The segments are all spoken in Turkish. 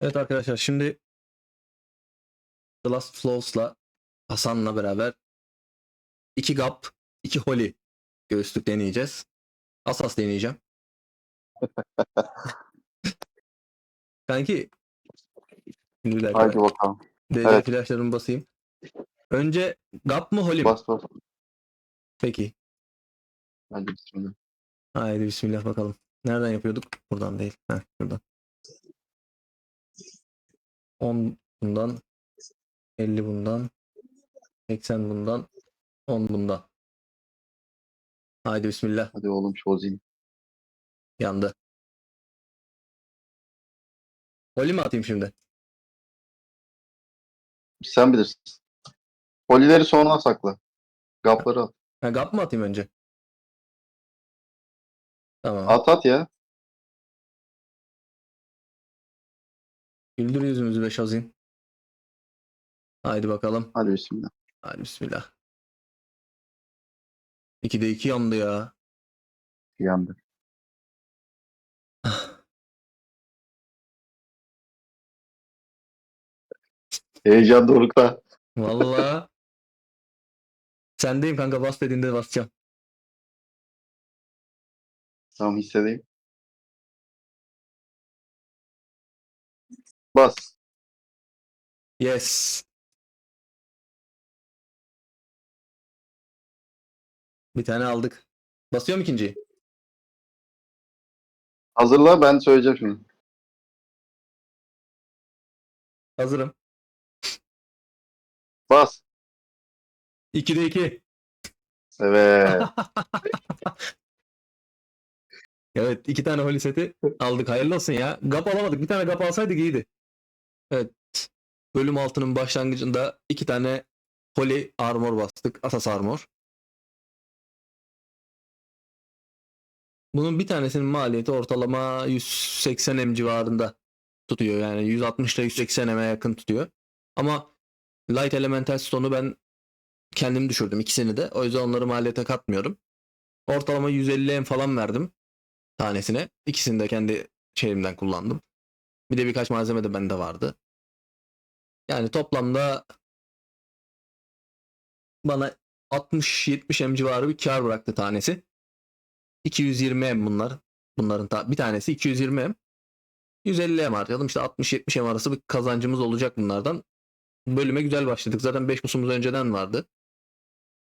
Evet arkadaşlar şimdi The Last Flows'la Hasan'la beraber iki Gap, iki Holy göğüslük deneyeceğiz. Asas deneyeceğim. Kanki şimdi bir dakika. Haydi bakalım. Evet. flashlarımı basayım. Önce Gap mı Holy mi? Bas bas. Peki. Hadi bismillah. Haydi bismillah bakalım. Nereden yapıyorduk? Buradan değil. Heh, şuradan. 10 bundan 50 bundan 80 bundan 10 bundan. Haydi bismillah. Hadi oğlum çözeyim. Yandı. Oli mi atayım şimdi? Sen bilirsin. Polileri sonra sakla. Gapları at. Ha, gap mı atayım önce? Tamam. At at ya. Güldür yüzümüzü be Şazin. Haydi bakalım. Hadi bismillah. Haydi bismillah. 2'de 2 yandı ya. Yandı. Heyecan dorukta. Vallahi. Sendeyim kanka bas dediğinde basacağım. Tamam hissedeyim. Bas. Yes. Bir tane aldık. Basıyorum ikinciyi. Hazırla ben söyleyeceğim şimdi. Hazırım. Bas. 2'de 2. Evet. Evet iki tane holy seti aldık. Hayırlı olsun ya. Gap alamadık. Bir tane gap alsaydık iyiydi. Evet. Bölüm altının başlangıcında iki tane holy armor bastık. Asas armor. Bunun bir tanesinin maliyeti ortalama 180 M civarında tutuyor. Yani 160 ile 180 M'e yakın tutuyor. Ama Light Elemental Stone'u ben kendim düşürdüm ikisini de. O yüzden onları maliyete katmıyorum. Ortalama 150 M falan verdim tanesine. İkisini de kendi şeyimden kullandım. Bir de birkaç malzeme de bende vardı. Yani toplamda bana 60-70 M civarı bir kar bıraktı tanesi. 220 M bunlar. Bunların ta- bir tanesi 220 M. 150 M harcadım. İşte 60-70 M arası bir kazancımız olacak bunlardan. Bölüme güzel başladık. Zaten 5 busumuz önceden vardı.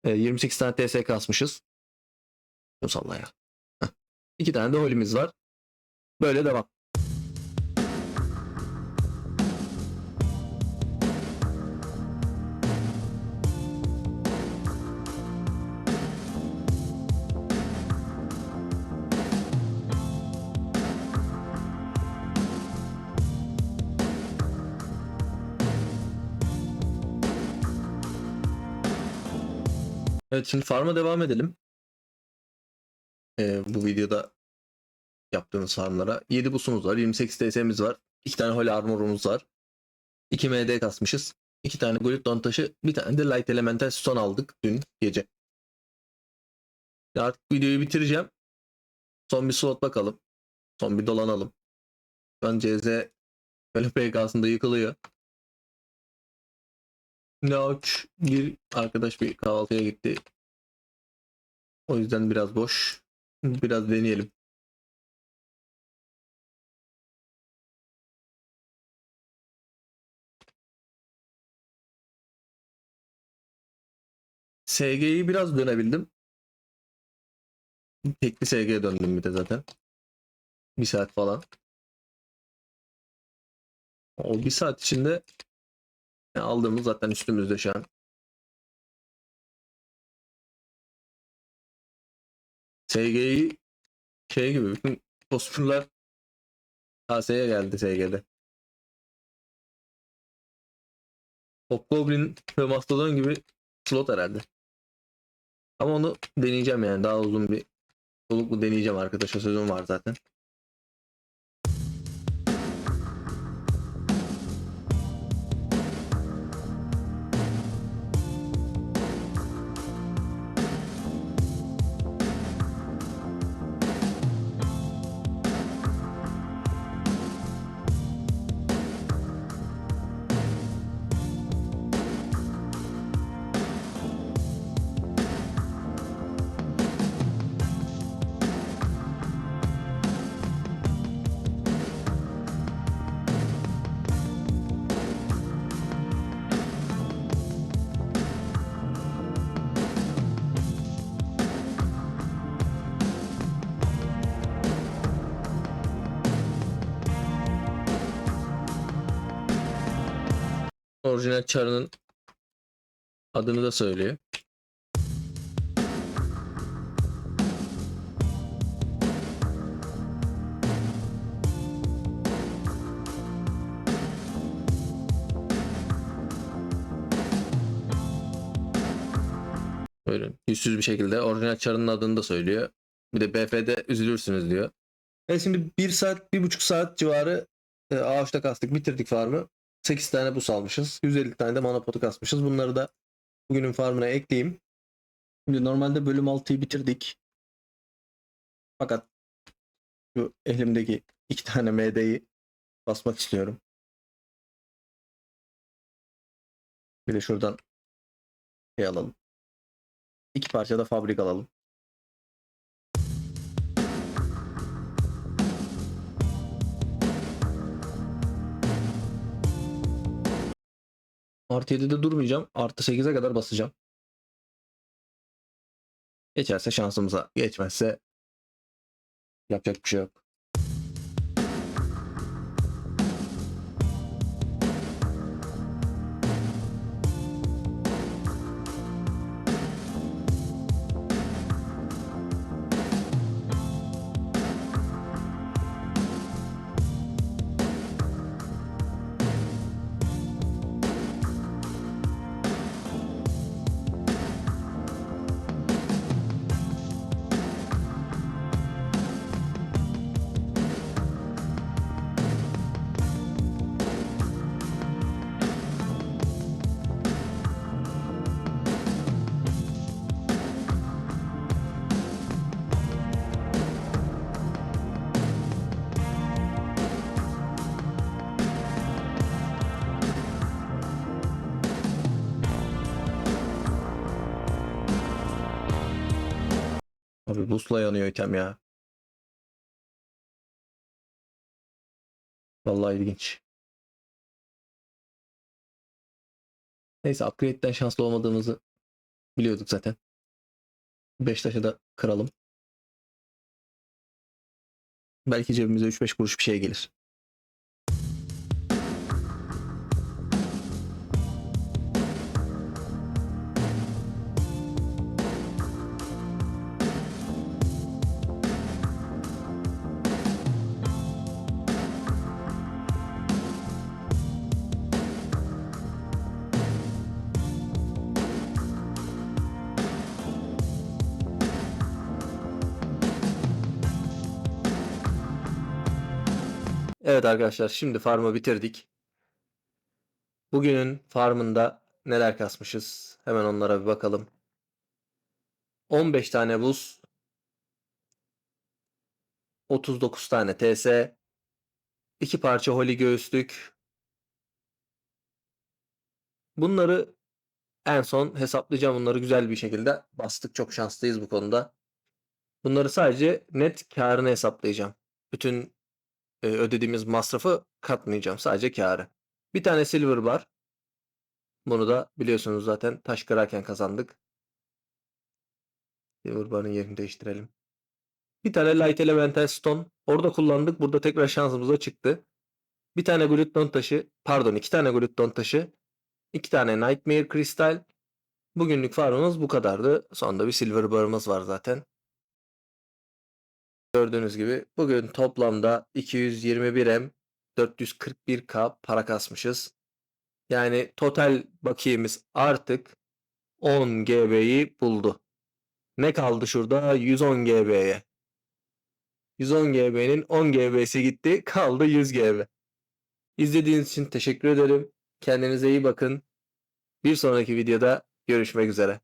E, 28 tane TS kasmışız. Salla ya. Heh. İki tane de holimiz var. Böyle devam. Evet şimdi farm'a devam edelim. Ee, bu videoda yaptığımız farmlara. 7 busumuz var, 28 TS'miz var, 2 tane holy armorumuz var. 2 MD kasmışız. 2 tane Gluton taşı, bir tane de Light Elemental Stone aldık dün gece. Artık videoyu bitireceğim. Son bir slot bakalım. Son bir dolanalım. An CZ böyle PK'sında yıkılıyor. Lauch bir arkadaş bir kahvaltıya gitti. O yüzden biraz boş. Biraz deneyelim. SG'yi biraz dönebildim. Tekli SG'ye döndüm bir de zaten. Bir saat falan. O bir saat içinde aldığımız zaten üstümüzde şu an. SG'yi şey gibi bütün kostümler KS'ye geldi SG'de. Hobgoblin ve Mastodon gibi slot herhalde. Ama onu deneyeceğim yani daha uzun bir soluklu deneyeceğim arkadaşa sözüm var zaten. Orijinal çarının adını da söylüyor. Buyurun. Yüzsüz bir şekilde orijinal çarının adını da söylüyor. Bir de BF'de üzülürsünüz diyor. Evet şimdi 1 saat, 1,5 saat civarı e, ağaçta kastık. Bitirdik farmı. 8 tane bus almışız. 150 tane de manapotu kasmışız. Bunları da bugünün farmına ekleyeyim. Şimdi normalde bölüm 6'yı bitirdik. Fakat şu elimdeki iki tane MD'yi basmak istiyorum. Bir de şuradan şey alalım. İki parça da fabrik alalım. Artı 7'de durmayacağım. Artı 8'e kadar basacağım. Geçerse şansımıza. Geçmezse yapacak bir şey yok. Abi yanıyor item ya. Vallahi ilginç. Neyse upgrade'den şanslı olmadığımızı biliyorduk zaten. 5 taşı da kıralım. Belki cebimize 3-5 kuruş bir şey gelir. Evet arkadaşlar şimdi farmı bitirdik. Bugünün farmında neler kasmışız? Hemen onlara bir bakalım. 15 tane buz. 39 tane TS. 2 parça holy göğüslük. Bunları en son hesaplayacağım. Bunları güzel bir şekilde bastık. Çok şanslıyız bu konuda. Bunları sadece net karını hesaplayacağım. Bütün e, ödediğimiz masrafı katmayacağım. Sadece karı. Bir tane silver bar. Bunu da biliyorsunuz zaten taş kırarken kazandık. Silver bar'ın yerini değiştirelim. Bir tane light elemental stone. Orada kullandık. Burada tekrar şansımıza çıktı. Bir tane glutton taşı. Pardon iki tane glutton taşı. iki tane nightmare kristal. Bugünlük farmımız bu kadardı. Sonunda bir silver bar'ımız var zaten. Gördüğünüz gibi bugün toplamda 221M 441K para kasmışız. Yani total bakiyemiz artık 10 GB'yi buldu. Ne kaldı şurada? 110 GB'ye. 110 GB'nin 10 GB'si gitti. Kaldı 100 GB. İzlediğiniz için teşekkür ederim. Kendinize iyi bakın. Bir sonraki videoda görüşmek üzere.